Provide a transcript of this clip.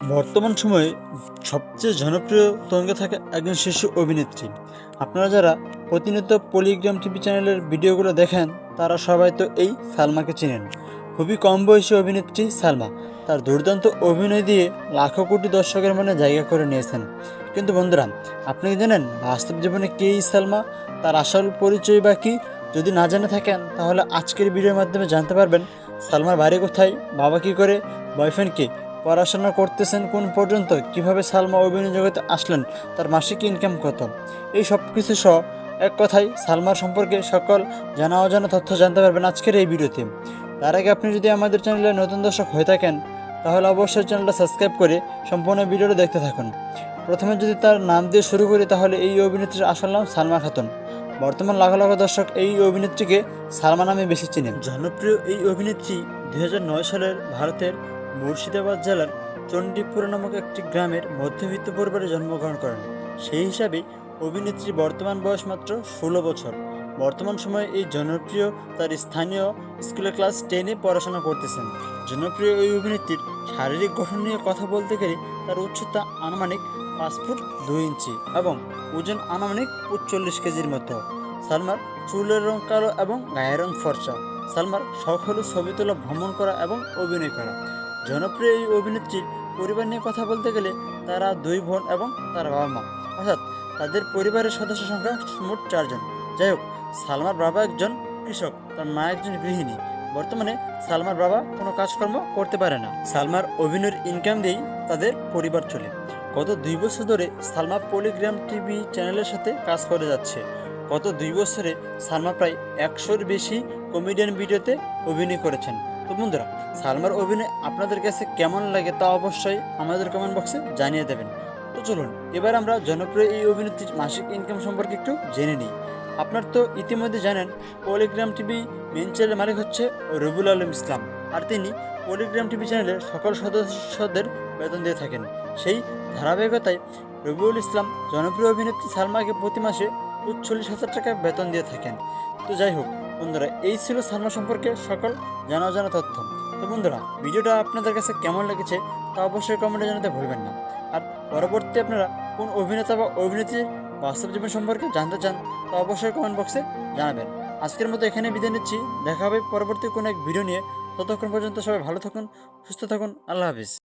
বর্তমান সময়ে সবচেয়ে জনপ্রিয় তরঙ্গে থাকা একজন শিশু অভিনেত্রী। আপনারা যারা প্রতিনিয়ত পলিগ্রাম টিভি চ্যানেলের ভিডিওগুলো দেখেন, তারা সবাই তো এই সালমাকে চেনেন। খুবই কম বয়সী অভিনেত্রী সালমা। তার দুর্দান্ত অভিনয় দিয়ে লাখো কোটি দর্শকের মনে জায়গা করে নিয়েছেন। কিন্তু বন্ধুরা, আপনি কি জানেন বাস্তব জীবনে কে এই সালমা? তার আসল পরিচয় বা কী? যদি না জেনে থাকেন, তাহলে আজকের ভিডিওর মাধ্যমে জানতে পারবেন, সালমার বাড়ি কোথায়, বাবা কী করে বয়ফ্রেন্ডকে পড়াশোনা করতেছেন কোন পর্যন্ত? কীভাবে সালমা অভিনয় জগতে আসলেন? তার মাসিক ইনকাম কত? এই সব কিছু সহ এক কথায় সালমার সম্পর্কে সকল জানা অজানা তথ্য জানতে পারবেন আজকের এই ভিডিওতে। তার আগে আপনি যদি আমাদের চ্যানেলে নতুন দর্শক হয়ে থাকেন, তাহলে অবশ্যই চ্যানেলটা সাবস্ক্রাইব করে সম্পূর্ণ ভিডিওটা দেখতে থাকুন। প্রথমে যদি তার নাম দিয়ে শুরু করি, তাহলে এই অভিনেত্রীর আসল নাম সালমা খাতুন। বর্তমান লাখ লাখ দর্শক এই অভিনেত্রীকে সালমা নামে বেশি চিনেন। জনপ্রিয় এই অভিনেত্রী দু হাজার নয় সালের ভারতের মুর্শিদাবাদ জেলার চণ্ডীপুর নামক একটি গ্রামের মধ্যবিত্ত পরিবারে জন্মগ্রহণ করেন। সেই হিসাবে অভিনেত্রী বর্তমান বয়স মাত্র ষোলো বছর। বর্তমান সময়ে এই জনপ্রিয় তার স্থানীয় স্কুলে ক্লাস টেনে পড়াশোনা করতেছেন। জনপ্রিয় এই অভিনেত্রীর শারীরিক গঠন নিয়ে কথা বলতে গেলে তার উচ্চতা আনুমানিক পাঁচ ফুট দুই ইঞ্চি এবং ওজন আনুমানিক উচ্চল্লিশ কেজির মতো। সালমার চুলের রং কালো এবং গায়ের রং ফর্সা। সালমার শখ হলো ছবি তোলা, ভ্রমণ করা এবং অভিনয় করা। জনপ্রিয় এই অভিনেত্রীর পরিবার নিয়ে কথা বলতে গেলে তারা দুই বোন এবং তার বাবা মা। অর্থাৎ তাদের পরিবারের সদস্য সংখ্যা মোট চারজন। যাই হোক, সালমার বাবা একজন কৃষক, তার মা একজন গৃহিণী। বর্তমানে সালমার বাবা কোনো কাজকর্ম করতে পারে না। সালমার অভিনয়ের ইনকাম দিয়েই তাদের পরিবার চলে। গত দুই বছর ধরে সালমা পলিগ্রাম টিভি চ্যানেলের সাথে কাজ করে যাচ্ছে। গত দুই বছরে সালমা প্রায় একশোর বেশি কমেডিয়ান ভিডিওতে অভিনয় করেছেন। তো বন্ধুরা, সালমার অভিনয় আপনাদের কাছে কেমন লাগে তা অবশ্যই আমাদের কমেন্ট বক্সে জানিয়ে দেবেন। তো চলুন, এবার আমরা জনপ্রিয় এই অভিনেত্রীর মাসিক ইনকাম সম্পর্কে একটু জেনে নিই। আপনার তো ইতিমধ্যে জানেন পলিগ্রাম টিভি মেন চ্যানেলের মালিক হচ্ছে রবিউল আলম ইসলাম। আর তিনি পলিগ্রাম টিভি চ্যানেলের সকল সদস্যদের বেতন দিয়ে থাকেন। সেই ধারাবাহিকতায় রবিউল ইসলাম জনপ্রিয় অভিনেত্রী সালমাকে প্রতি মাসে উচ্চল্লিশ হাজার টাকা বেতন দিয়ে থাকেন। তো যাই হোক, বন্ধুরা, এই ছিল সালমা সম্পর্কে সকল জানা জানা তথ্য। তো বন্ধুরা, ভিডিওটা আপনাদের কাছে কেমন লেগেছে তা অবশ্যই কমেন্টে জানাতে ভুলবেন না। আর পরবর্তী আপনারা কোন অভিনেতা বা অভিনেত্রীর বাস্তব জীবন সম্পর্কে জানতে চান তা অবশ্যই কমেন্ট বক্সে জানাবেন। আজকের মতো এখানে বিদায় নিচ্ছি। দেখা হবে পরবর্তী কোনো এক ভিডিও নিয়ে। ততক্ষণ পর্যন্ত সবাই ভালো থাকুন, সুস্থ থাকুন। আল্লাহ হাফিজ।